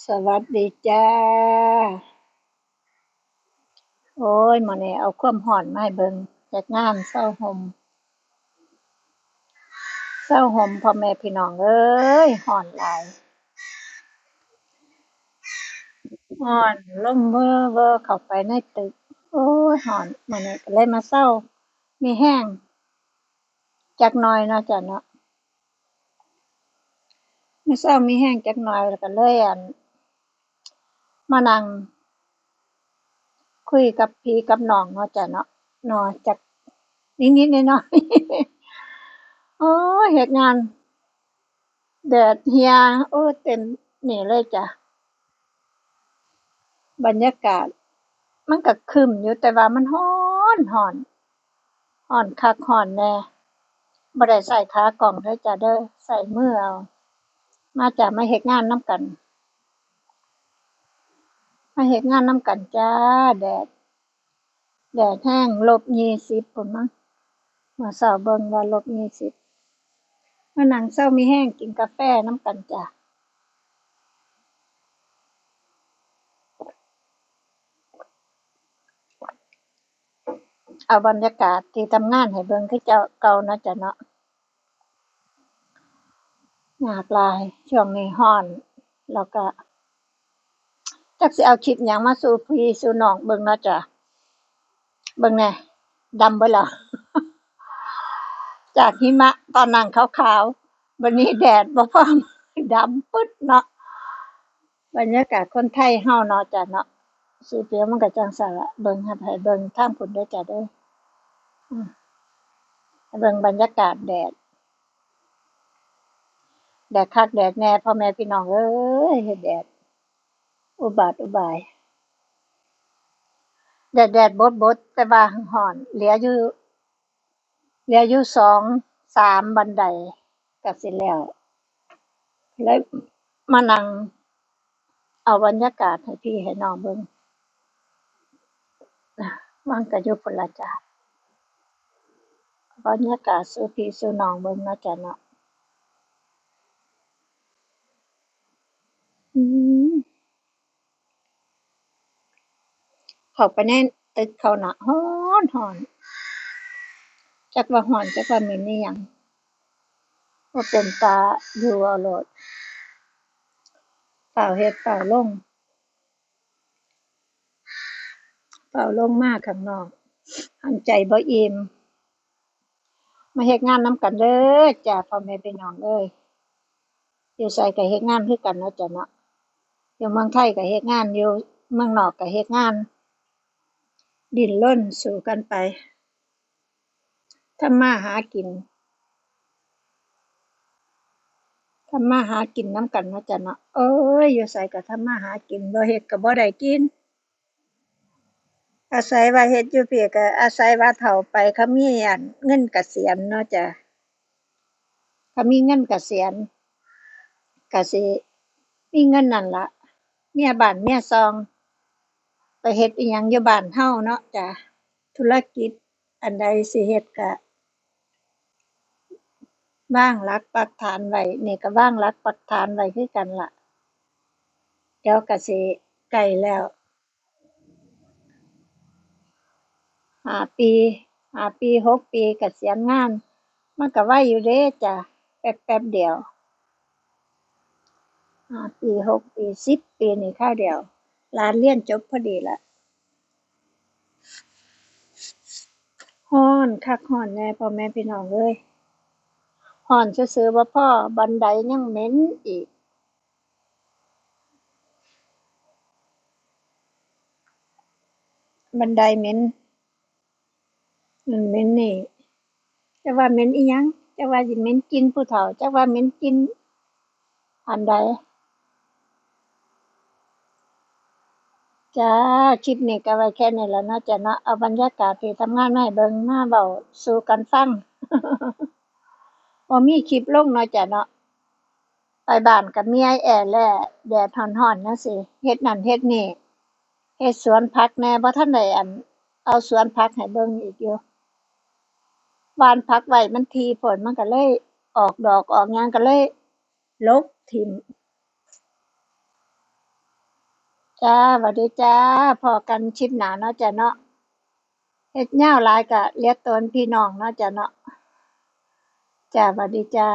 สวัสดีจ้า โอ้ยมื้อนี้เอาความร้อนมาให้เบิงจากงานเซาห่มเซาห่มพ่อแม่พี่น้องเอ้ยร้อนหลายร้อนลมเว่อเว่อเข้าไปในตึก โอ๊ยร้อนมื้อนี้ก็เลยมาเซามีแร้งจักน่อยเนาะจ้ะเนาะมาเซามีแร้งจักน่อยแล้วก็เลยอั่น มานั่งคุยกับพี่กับน้องเนาะจ้ะเนาะเนาะจักนิดๆหน่อยๆโอ๊ยเฮ็ดงานแดดเหี่ยโอ้เต็มนี่เลยจ้ะบรรยากาศ มันก็คึมอยู่แต่ว่ามันร้อนร้อนร้อนคักร้อนแน่บ่ได้ใช้ขากล้องเด้อจ้ะเด้อใช้มือเอา มาจ้ะมาเฮ็ดงานนำกัน มาเฮ็ดงานนำกันจ้า แดด แดดแรงลบ20พู้นมั้งเมื่อเช้าเบิ่งว่า -20 มานั่งเซามีแรงกินกาแฟนำกันจ้ะเอาบรรยากาศที่ทำงานให้เบิ่งคือเจ้าเก่านาะจ้ะเนาะหยากลายช่วงนี้ร้อน แล้วก็ จักสิเอาคลิปหยังมาสู่พี่สู่น้องเบิ่งเนาะจ้ะเบิ่งแน่ดำเบิดแล้วจากหิมะตอนนั้นขาวๆบัดนี้แดดบ่พร้อมดำปึ๊ดเนาะบรรยากาศคนไทยเราเนาะจ้ะเนาะสีผิวมันก็จังซั้นล่ะเบิ่งหั้นให้เบิ่งทางพู้นเด้อจ้ะเด้อเบิ่งบรรยากาศแดด แดดคักแดดแน่พ่อแม่พี่น้องเอ้ยแดด อุบาทอุบาย แดดๆบดๆแต่ว่าร้อนเหลืออยู่เหลืออยู่2 3บันไดก็สิแล้วเลยมานั่งเอาบรรยากาศให้พี่ให้น้องเบิ่งอามันก็อยู่พู้นล่ะจ้ะบรรยากาศสู่พี่สู่น้องเบิ่งนะจ้ะเนาะ เข้าไปในตึกเขาน่ะร้อนร้อน จักว่าร้อน จักว่าเหม็นอิหยัง บ่เป็นตาอยู่เอาโลด ฟ้าวเฮ็ด ฟ้าวลง ฟ้าวลงมาข้างนอก หั้นใจบ่อิ่ม มาเฮ็ดงานนำกันเด้อจ้ะพ่อแม่พี่น้องเอ้ย อยู่ไสก็เฮ็ดงานคือกันเนาะจ้ะเนาะ อยู่เมืองไทยก็เฮ็ดงาน อยู่เมืองนอกก็เฮ็ดงาน ดิ้นรนสู้กันไป ทำมาหากิน ทำมาหากินน้ำกันเนาะจ้ะเนาะโอ๊ยอยู่ไสก็ทำมาหากิน บ่เฮ็ดก็บ่ได้กิน อาศัยว่าเฮ็ดอยู่เพี่ก็อาศัยว่าเฒ่าไปเขามีอันเงินเกษียณเนาะจ้ะเขามีเงินเกษียณก็สิมีเงินนั่นละเมียบ้านเมียช่อง ไปเฮ็ดอิหยังอยู่บ้านเราเนาะจ้ะ ธุรกิจอันใดสิเฮ็ดก็วางหลักปักฐานไว้ นี่ก็วางหลักปักฐานไว้คือกันล่ะ เดี๋ยวก็สิใกล้แล้ว5ปี5ปี6ปีเกษียณงาน มันก็ไวอยู่เด้จ้ะ แป๊บๆเดียว5ปี6ปี10ปีนี่คราวเดียว หลานเรียนจบพอดีล่ะ ร้อนคักร้อนแน่พ่อแม่พี่น้องเอ้ย ร้อนซื่อๆบ่พอ บันไดยังเหม็นอีกบันไดเหม็นมันเหม็นนี่จักว่าเหม็นอิหยังจักว่าสิเหม็นกลิ่นผู้เฒ่าจักว่าเหม็นกลิ่นอันใด จ้าคลิปนี้ก็ไว้แค่นี้แล่ะเนาะจ้ะเนาะเอาบรรยากาศที่ทำงานมาให้เบิ่งมาเว้าสู่กันฟังบ่มีคลิปลงเนาะจ้ะเนาะไปบ้านก็เมียแอ้แล้แดดร้อนๆจั่งซี้เฮ็ดนั่นเฮ็ดนี่เฮ็ดสวนผักแหน่บ่ทันได้อัน เอาสวนผักให้เบิ่งอีกอยู่หว่านผักไว้มันถี่โพดมันก็เลยออกดอกออกหยังก็เลยรกทิ่ม จ้าหวัสดีจ้าพอกันชิปหนาเนาะจ้ะเนาะเฮ็ดเง่าลายกะเลียกตนพี่น้องเนาะจ้ะเนาะจ้าหวัสดีจ้า